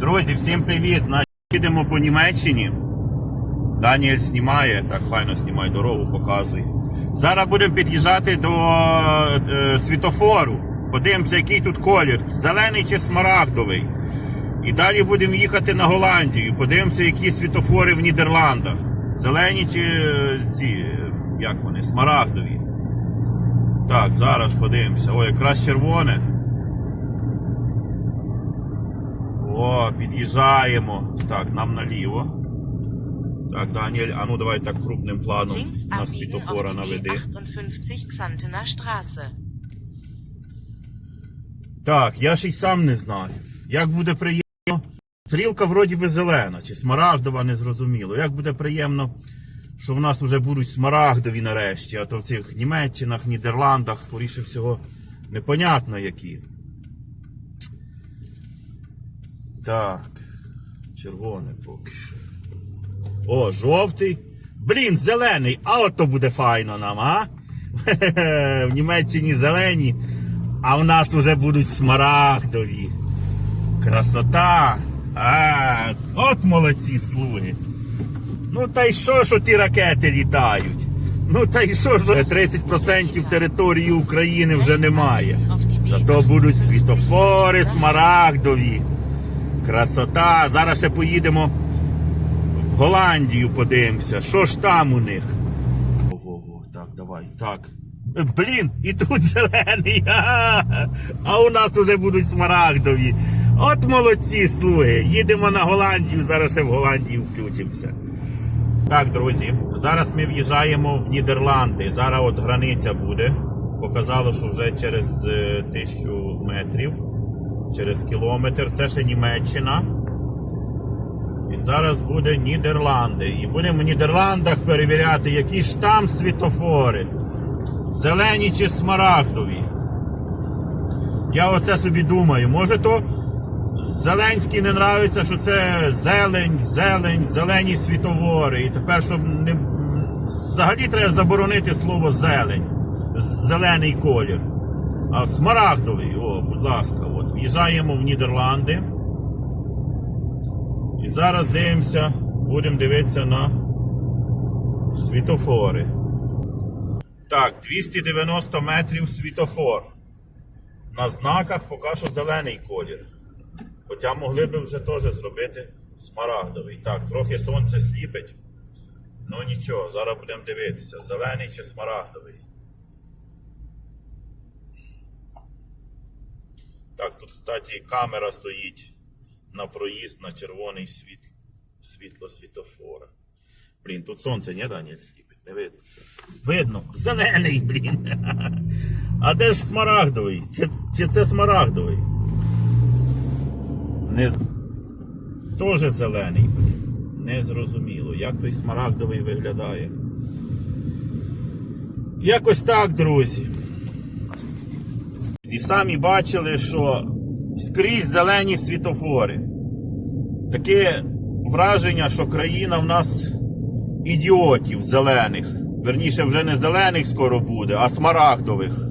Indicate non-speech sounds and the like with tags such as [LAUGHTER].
Друзі, всім привіт! Значить, їдемо по Німеччині. Даніель знімає, так файно знімає дорогу, показує. Зараз будемо під'їжджати до е, світофору. Подивимося, який тут колір. Зелений чи смарагдовий. І далі будемо їхати на Голландію. Подивимося, які світофори в Нідерландах. Зелені чи е, ці, е, як вони, смарагдові. Так, зараз подивимося. О, якраз червоне. Під'їжджаємо. Так, нам наліво. Так, Даніель, а ну давай так крупним планом Links на світофора наведи. B58 Xantener Straße. Так, я ж й сам не знаю. Як буде приємно. Стрілка вроді би зелена, чи смарагдова, не зрозуміло. Як буде приємно, що в нас вже будуть смарагдові нарешті, а то в цих Німеччинах, Нідерландах, скоріше всього, непонятно які. Так, червоне поки що. О, жовтий. Блін, зелений, а от то буде файно нам, а? [LAUGHS] В Німеччині зелені, а в нас вже будуть смарагдові. Красота! А, от молодці слуги. Ну та й що, що ті ракети літають? Ну та й що, що 30% території України вже немає. Зато будуть світофори смарагдові. Красота. Зараз ще поїдемо в Голландію, подивимося. Що ж там у них? Во-во-во, так, давай, так. Е, Блін, і тут зелений. [LAUGHS] А, а у нас вже будуть смарагдові. От молодці слуги. Їдемо на Голландію, зараз ще в Голландії включимося. Так, друзі, зараз ми в'їжджаємо в Нідерланди. Зараз от границя буде. Показало, що вже через е, тисячу метрів, через кілометр. Це ще Німеччина. І зараз буде Нідерланди. І будемо в Нідерландах перевіряти, які ж там світофори. Зелені чи смарагдові. Я оце собі думаю, може то Зеленський не нравиться, що це зелень, зелень, зелені світовори. І тепер, щоб не. Взагалі треба заборонити слово зелень. Зелений колір. А смарагдовий, о, будь ласка, от в'їжджаємо в Нідерланди. І зараз дивимося, будемо дивитися на світофори. Так, 290 метрів світофор. На знаках поки що зелений колір. Хоча могли би вже теж зробити смарагдовий. Так, трохи сонце сліпить. Ну нічого, зараз будемо дивитися, зелений чи смарагдовий. Так, тут, кстати, камера стоїть на проїзд на червоний світ, світло світофора. Блін, тут сонце, не, Даніель, сліпить? Не видно. Видно, зелений, блін. [LAUGHS] А де ж смарагдовий? Чи, чи це смарагдовий? Не... Тоже зелений, блін. Незрозуміло, як той смарагдовий виглядає. Якось так, друзі. І самі бачили, що скрізь зелені світофори. Таке враження, що країна в нас ідіотів зелених. Верніше, вже не зелених скоро буде, а смарагдових.